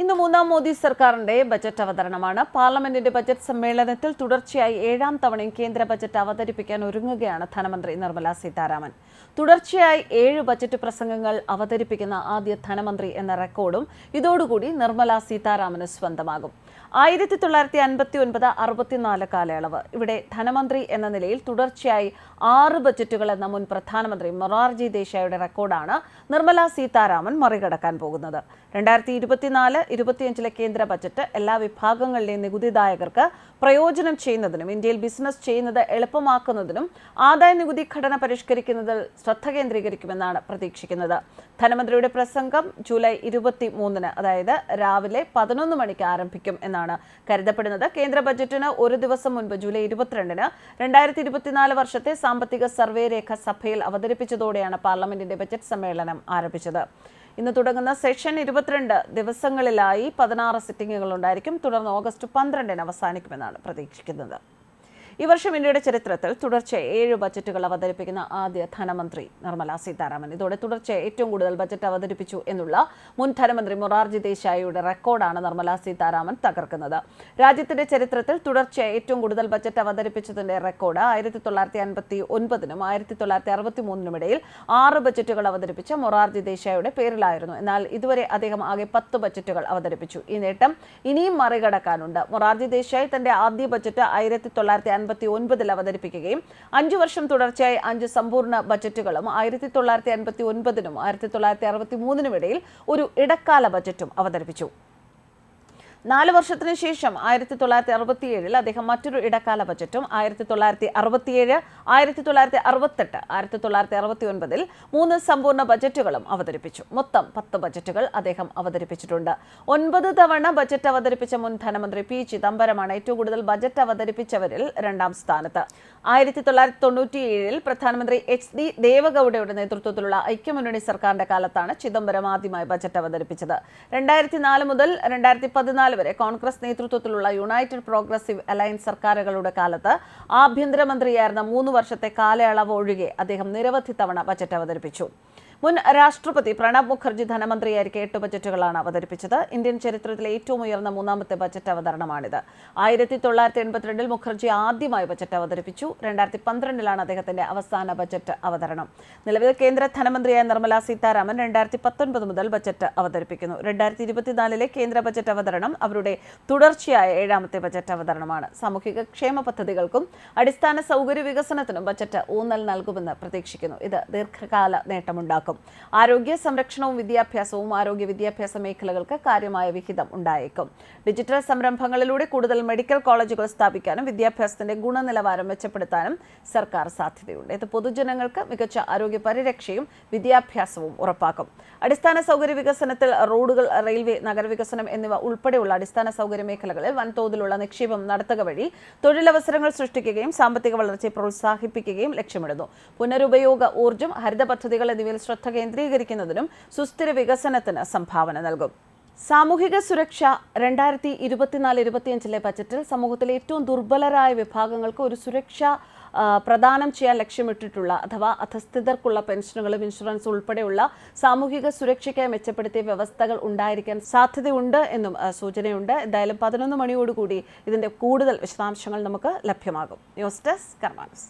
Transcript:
ഇന്ന് മൂന്നാം മോദി സർക്കാരിന്റെ ബജറ്റ് അവതരണമാണ്. പാർലമെന്റിന്റെ ബജറ്റ് സമ്മേളനത്തിൽ തുടർച്ചയായി ഏഴാം തവണയും കേന്ദ്ര ബജറ്റ് അവതരിപ്പിക്കാൻ ഒരുങ്ങുകയാണ് ധനമന്ത്രി നിർമ്മല സീതാരാമൻ. തുടർച്ചയായി ഏഴ് ബജറ്റ് പ്രസംഗങ്ങൾ അവതരിപ്പിക്കുന്ന ആദ്യ ധനമന്ത്രി എന്ന റെക്കോർഡും ഇതോടുകൂടി നിർമ്മല സീതാരാമന് സ്വന്തമാകും. ആയിരത്തി തൊള്ളായിരത്തി അൻപത്തി ഒൻപത് അറുപത്തിനാല് കാലയളവ്. ഇവിടെ ധനമന്ത്രി എന്ന നിലയിൽ തുടർച്ചയായി ആറ് ബജറ്റുകൾ എന്ന മുൻ പ്രധാനമന്ത്രി മൊറാർജി ദേശായിയുടെ റെക്കോർഡാണ് നിർമ്മല സീതാരാമൻ മറികടക്കാൻ പോകുന്നത്. രണ്ടായിരത്തി ഇരുപത്തിനാല് ഇരുപത്തിയഞ്ചിലെ കേന്ദ്ര ബജറ്റ് എല്ലാ വിഭാഗങ്ങളിലെയും നികുതിദായകർക്ക് പ്രയോജനം ചെയ്യുന്നതിനും ഇന്ത്യയിൽ ബിസിനസ് ചെയ്യുന്നത് എളുപ്പമാക്കുന്നതിനും ആദായ നികുതി ഘടന പരിഷ്കരിക്കുന്നതിൽ ശ്രദ്ധ കേന്ദ്രീകരിക്കുമെന്നാണ് പ്രതീക്ഷിക്കുന്നത്. ധനമന്ത്രിയുടെ പ്രസംഗം ജൂലൈ ഇരുപത്തി മൂന്നിന് അതായത് രാവിലെ പതിനൊന്ന് മണിക്ക് ആരംഭിക്കും എന്നാണ് കരുതപ്പെടുന്നത്. കേന്ദ്ര ബജറ്റിന് ഒരു ദിവസം മുൻപ് ജൂലൈ ഇരുപത്തിരണ്ടിന് രണ്ടായിരത്തി ഇരുപത്തിനാല് വർഷത്തെ സാമ്പത്തിക സർവേ രേഖ സഭയിൽ അവതരിപ്പിച്ചതോടെയാണ് പാർലമെന്റിന്റെ ബജറ്റ് സമ്മേളനം ആരംഭിച്ചത്. ഇന്ന് തുടങ്ങുന്ന സെഷൻ ഇരുപത്തിരണ്ട് ദിവസങ്ങളിലായി പതിനാറ് സിറ്റിംഗുകൾ ഉണ്ടായിരിക്കും തുടർന്ന് ഓഗസ്റ്റ് പന്ത്രണ്ടിന് അവസാനിക്കുമെന്നാണ് പ്രതീക്ഷിക്കുന്നത്. ഈ വർഷം ഇന്ത്യയുടെ ചരിത്രത്തിൽ തുടർച്ച ഏഴ് ബജറ്റുകൾ അവതരിപ്പിക്കുന്ന ആദ്യ ധനമന്ത്രി നിർമ്മല സീതാരാമൻ. ഇതോടെ തുടർച്ച ഏറ്റവും കൂടുതൽ ബജറ്റ് അവതരിപ്പിച്ചു എന്നുള്ള മുൻ ധനമന്ത്രി മൊറാർജി ദേശായിയുടെ റെക്കോർഡാണ് നിർമ്മല സീതാരാമൻ തകർക്കുന്നത്. രാജ്യത്തിന്റെ ചരിത്രത്തിൽ തുടർച്ച ഏറ്റവും കൂടുതൽ ബജറ്റ് അവതരിപ്പിച്ചതിന്റെ റെക്കോർഡ് ആയിരത്തി തൊള്ളായിരത്തി അൻപത്തി ഒൻപതിനും ആയിരത്തി തൊള്ളായിരത്തി അറുപത്തി മൂന്നിനും ഇടയിൽ ആറ് ബജറ്റുകൾ അവതരിപ്പിച്ച മൊറാർജി ദേശായിയുടെ പേരിലായിരുന്നു. എന്നാൽ ഇതുവരെ അദ്ദേഹം ആകെ പത്ത് ബജറ്റുകൾ അവതരിപ്പിച്ചു. ഈ നേട്ടം ഇനിയും മറികടക്കാനുണ്ട്. മൊറാർജി ദേശായി തന്റെ ആദ്യ ബജറ്റ് ആയിരത്തി തൊള്ളായിരത്തി അൻപത്തി ഒൻപതിൽ അവതരിപ്പിക്കുകയും അഞ്ചു വർഷം തുടർച്ചയായി അഞ്ച് സമ്പൂർണ ബജറ്റുകളും ആയിരത്തി തൊള്ളായിരത്തി അൻപത്തി ഒൻപതിനും ആയിരത്തി തൊള്ളായിരത്തി അറുപത്തി മൂന്നിനും ഇടയിൽ ഒരു ഇടക്കാല ബജറ്റും അവതരിപ്പിച്ചു. നാല് വർഷത്തിന് ശേഷം ആയിരത്തി തൊള്ളായിരത്തി അറുപത്തിയേഴിൽ അദ്ദേഹം മറ്റൊരു ഇടക്കാല ബജറ്റും ആയിരത്തി തൊള്ളായിരത്തി അറുപത്തിയേഴ് ആയിരത്തി തൊള്ളായിരത്തി അറുപത്തെട്ട് ആയിരത്തി തൊള്ളായിരത്തി അറുപത്തി ഒൻപതിൽ മൂന്ന് സമ്പൂർണ ബജറ്റുകളും അവതരിപ്പിച്ചു. മൊത്തം പത്ത് ബജറ്റുകൾ അദ്ദേഹം അവതരിപ്പിച്ചിട്ടുണ്ട്. ഒൻപത് തവണ ബജറ്റ് അവതരിപ്പിച്ച മുൻ ധനമന്ത്രി പി ചിദംബരമാണ് ഏറ്റവും കൂടുതൽ ബജറ്റ് അവതരിപ്പിച്ചവരിൽ രണ്ടാം സ്ഥാനത്ത്. ആയിരത്തി തൊള്ളായിരത്തി തൊണ്ണൂറ്റിയേഴിൽ പ്രധാനമന്ത്രി എച്ച് ഡി ദേവഗൌഡയുടെ നേതൃത്വത്തിലുള്ള ഐക്യമുന്നണി സർക്കാരിന്റെ കാലത്താണ് ചിദംബരം ആദ്യമായി ബജറ്റ് അവതരിപ്പിച്ചത്. രണ്ടായിരത്തി നാല് മുതൽ രണ്ടായിരത്തി പതിനാല് വരെ കോൺഗ്രസ് നേതൃത്വത്തിലുള്ള യുണൈറ്റഡ് പ്രോഗ്രസീവ് അലയൻസ് സർക്കാരുകളുടെ കാലത്ത് ആഭ്യന്തരമന്ത്രിയായിരുന്ന മൂന്ന് വർഷത്തെ കാലയളവ് ഒഴികെ അദ്ദേഹം നിരവധി തവണ ബജറ്റ് അവതരിപ്പിച്ചു. മുൻ രാഷ്ട്രപതി പ്രണബ് മുഖർജി ധനമന്ത്രിയായിരിക്കെ എട്ട് ബജറ്റുകളാണ് അവതരിപ്പിച്ചത്. ഇന്ത്യൻ ചരിത്രത്തിലെ ഏറ്റവും ഉയർന്ന മൂന്നാമത്തെ ബജറ്റ് അവതരണമാണിത്. ആയിരത്തി തൊള്ളായിരത്തി എൺപത്തിരണ്ടിൽ മുഖർജി ആദ്യമായി ബജറ്റ് അവതരിപ്പിച്ചു. രണ്ടായിരത്തി പന്ത്രണ്ടിലാണ് അദ്ദേഹത്തിന്റെ അവസാന ബജറ്റ് അവതരണം. നിലവിൽ കേന്ദ്ര ധനമന്ത്രിയായ നിർമ്മല സീതാരാമൻ രണ്ടായിരത്തി പത്തൊൻപത് മുതൽ ബജറ്റ് അവതരിപ്പിക്കുന്നു. രണ്ടായിരത്തി ഇരുപത്തിനാലിലെ കേന്ദ്ര ബജറ്റ് അവതരണം അവരുടെ തുടർച്ചയായ ഏഴാമത്തെ ബജറ്റ് അവതരണമാണ്. സാമൂഹിക ക്ഷേമ പദ്ധതികൾക്കും അടിസ്ഥാന സൗകര്യ വികസനത്തിനും ബജറ്റ് ഊന്നൽ നൽകുമെന്ന് പ്രതീക്ഷിക്കുന്നു. ഇത് ദീർഘകാല നേട്ടമുണ്ടാക്കും. ആരോഗ്യ സംരക്ഷണവും വിദ്യാഭ്യാസവും ആരോഗ്യ വിദ്യാഭ്യാസ മേഖലകൾക്ക് കാര്യമായ വിഹിതം ഉണ്ടായേക്കും. ഡിജിറ്റൽ സംരംഭങ്ങളിലൂടെ കൂടുതൽ മെഡിക്കൽ കോളേജുകൾ സ്ഥാപിക്കാനും വിദ്യാഭ്യാസത്തിന്റെ ഗുണനിലവാരം മെച്ചപ്പെടുത്താനും സർക്കാർ സാധ്യതയുണ്ട്. ഇത് പൊതുജനങ്ങൾക്ക് മികച്ച ആരോഗ്യ പരിരക്ഷയും വിദ്യാഭ്യാസവും ഉറപ്പാക്കും. അടിസ്ഥാന സൗകര്യ വികസനത്തിൽ റോഡുകൾ റെയിൽവേ നഗരവികസനം എന്നിവ ഉൾപ്പെടെയുള്ള അടിസ്ഥാന സൗകര്യ മേഖലകളിൽ വൻതോതിലുള്ള നിക്ഷേപം നടത്തുക വഴി തൊഴിലവസരങ്ങൾ സൃഷ്ടിക്കുകയും സാമ്പത്തിക വളർച്ചയെ പ്രോത്സാഹിപ്പിക്കുകയും ലക്ഷ്യമിടുന്നു. പുനരുപയോഗ ഊർജം ഹരിത പദ്ധതികൾ എന്നിവയിൽ കേന്ദ്രീകരിക്കുന്നതിനും സുസ്ഥിര വികസനത്തിന് സംഭാവന നൽകും. സാമൂഹിക സുരക്ഷ രണ്ടായിരത്തി ഇരുപത്തിനാല് ഇരുപത്തിയഞ്ചിലെ ബജറ്റിൽ സമൂഹത്തിലെ ഏറ്റവും ദുർബലരായ വിഭാഗങ്ങൾക്ക് ഒരു സുരക്ഷ പ്രദാനം ചെയ്യാൻ ലക്ഷ്യമിട്ടിട്ടുള്ള അഥവാ അധസ്ഥിതർക്കുള്ള പെൻഷനുകളും ഇൻഷുറൻസ് ഉൾപ്പെടെയുള്ള സാമൂഹിക സുരക്ഷയ്ക്കായി മെച്ചപ്പെടുത്തിയ വ്യവസ്ഥകൾ ഉണ്ടായിരിക്കാൻ സാധ്യതയുണ്ട് എന്നും സൂചനയുണ്ട്. എന്തായാലും പതിനൊന്ന് മണിയോടുകൂടി ഇതിന്റെ കൂടുതൽ വിശദാംശങ്ങൾ നമുക്ക് ലഭ്യമാകും. News desk Karmanas.